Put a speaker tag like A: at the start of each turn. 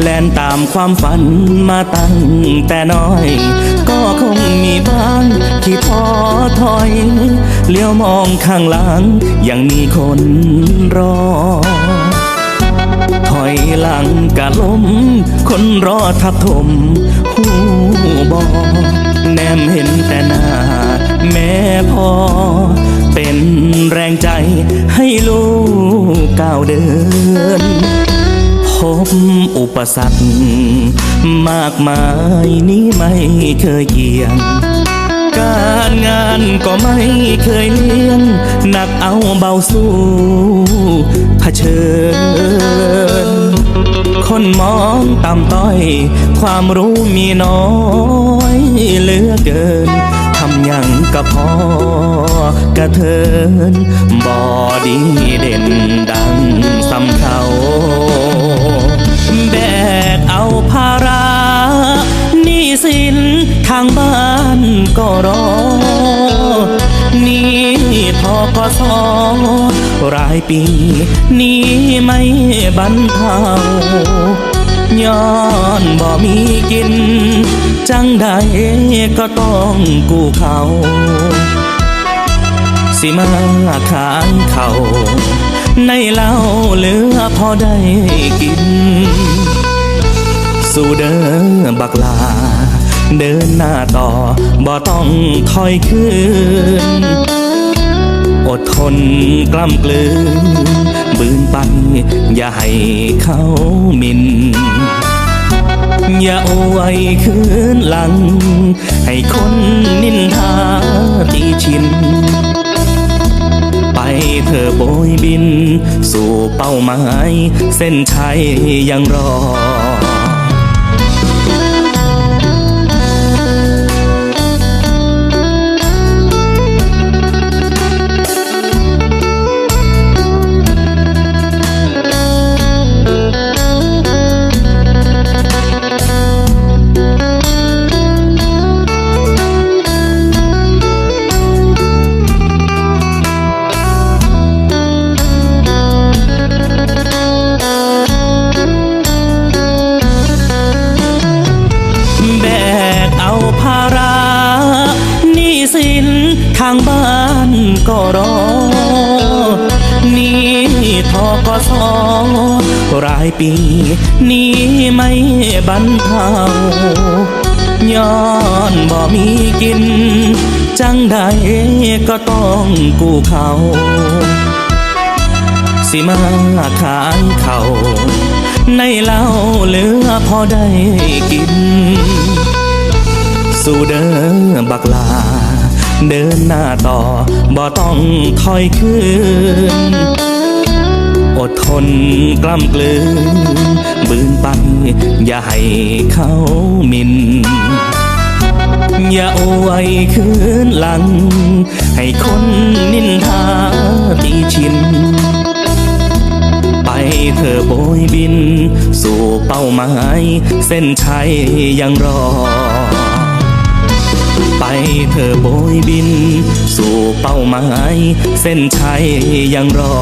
A: แล่นตามความฝันมาตั้งแต่น้อย ก็คงมีบ้างที่ท้อถอย เลี้ยวมองข้างหลัง ยังมีคนรอ ถอยหลังกะล้ม คนรอทับถม หูบอแนมเห็นแต่หน้า แม่พ่อเป็นแรงใจให้ลูกก้าวเดิน บอุปสรรคมากมายนี้ไม่เคยเกี่ยง การงานก็ไม่เคยเลี้ยงหนักเอาเบาสู้เผชิญ คนมองต่ำต้อย ความรู้มีน้อยเหลือเกินทำอย่างก็พอกระเทินบอดีเด่นดัง กสรายปีนี้ไม่บรรเทาย้อนบ่มีกิน จังใดก็ต้องกู้เขาสิมาขายเขาในเล้าเหลือพอได้กิน สู่เดินบักลา เดินหน้าต่อบ่ต้องถอยคืน อดทนกล้ำกลืนบืนไป อย่าให้เขาหมิน อย่าเอไว้คืนหลัง ให้คนนินทาตีชิน ไปเธอโบยบิน สู่เป้าหมาย เส้นชัยยังรอ รอนี้ทกสรายปี นี้ไม่บรรเทาย้อนบ่มีกิน จังใดก็ต้องกู้เขาสิมาขายเขาในเหล้าเหลือพอได้กิน สู่เดินบักลา เดินหน้าต่อบ่ต้องถอยคืน อดทนกล้ำกลืนบืนไป อย่าให้เขาหมิน อย่าเอาไว้คืนหลัง ให้คนนินทาตีชิน ไปเธอโบยบิน สู่เป้าหมาย เส้นชัยยังรอ เธอโบยบิน สู่เป้าหมาย เส้นชัยยังรอ